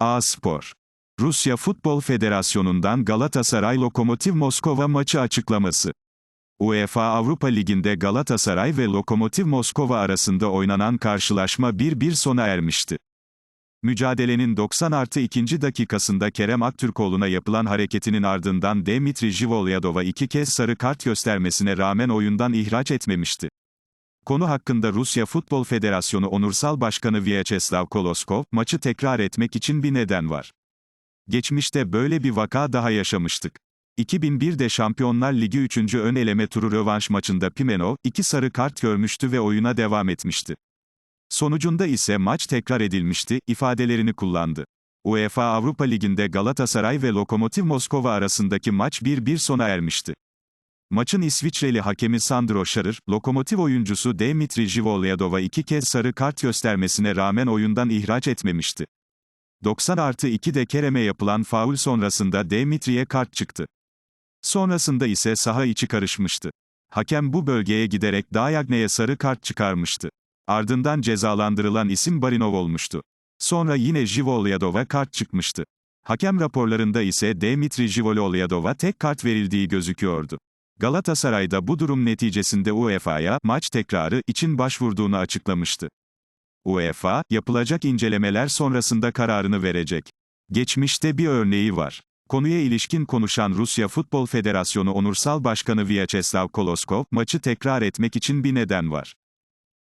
A-Spor. Rusya Futbol Federasyonu'ndan Galatasaray Lokomotiv Moskova maçı açıklaması. UEFA Avrupa Ligi'nde Galatasaray ve Lokomotiv Moskova arasında oynanan karşılaşma 1-1 sona ermişti. Mücadelenin 90 artı 2. dakikasında Kerem Aktürkoğlu'na yapılan hareketinin ardından Dmitri Jivolyadov'a iki kez sarı kart göstermesine rağmen oyundan ihraç etmemişti. Konu hakkında Rusya Futbol Federasyonu Onursal Başkanı Vyacheslav Koloskov, maçı tekrar etmek için bir neden var. Geçmişte böyle bir vaka daha yaşamıştık. 2001'de Şampiyonlar Ligi 3. ön eleme turu rövanş maçında Pimenov, iki sarı kart görmüştü ve oyuna devam etmişti. Sonucunda ise maç tekrar edilmişti, ifadelerini kullandı. UEFA Avrupa Ligi'nde Galatasaray ve Lokomotiv Moskova arasındaki maç 1-1 sona ermişti. Maçın İsviçreli hakemi Sandro Şarır, Lokomotiv oyuncusu Dmitri Jivolyadov'a iki kez sarı kart göstermesine rağmen oyundan ihraç etmemişti. 90 artı 2'de Kerem'e yapılan faul sonrasında Dmitri'ye kart çıktı. Sonrasında ise saha içi karışmıştı. Hakem bu bölgeye giderek Dayagne'ye sarı kart çıkarmıştı. Ardından cezalandırılan isim Barinov olmuştu. Sonra yine Jivolyadov'a kart çıkmıştı. Hakem raporlarında ise Dmitri Jivolyadov'a tek kart verildiği gözüküyordu. Galatasaray'da bu durum neticesinde UEFA'ya maç tekrarı için başvurduğunu açıklamıştı. UEFA, yapılacak incelemeler sonrasında kararını verecek. Geçmişte bir örneği var. Konuya ilişkin konuşan Rusya Futbol Federasyonu Onursal Başkanı Vyacheslav Koloskov, maçı tekrar etmek için bir neden var.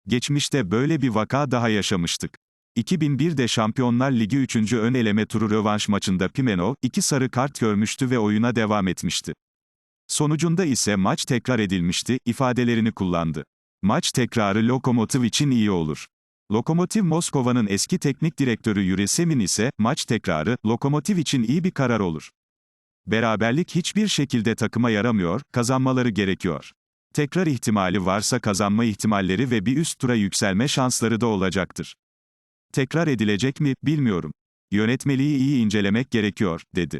Geçmişte böyle bir vaka daha yaşamıştık. 2001'de Şampiyonlar Ligi 3. ön eleme turu rövanş maçında Pimenov, iki sarı kart görmüştü ve oyuna devam etmişti. Sonucunda ise maç tekrar edilmişti, ifadelerini kullandı. Maç tekrarı Lokomotiv için iyi olur. Lokomotiv Moskova'nın eski teknik direktörü Yuri Semin ise, maç tekrarı, Lokomotiv için iyi bir karar olur. Beraberlik hiçbir şekilde takıma yaramıyor, kazanmaları gerekiyor. Tekrar ihtimali varsa kazanma ihtimalleri ve bir üst tura yükselme şansları da olacaktır. Tekrar edilecek mi, bilmiyorum. Yönetmeliği iyi incelemek gerekiyor, dedi.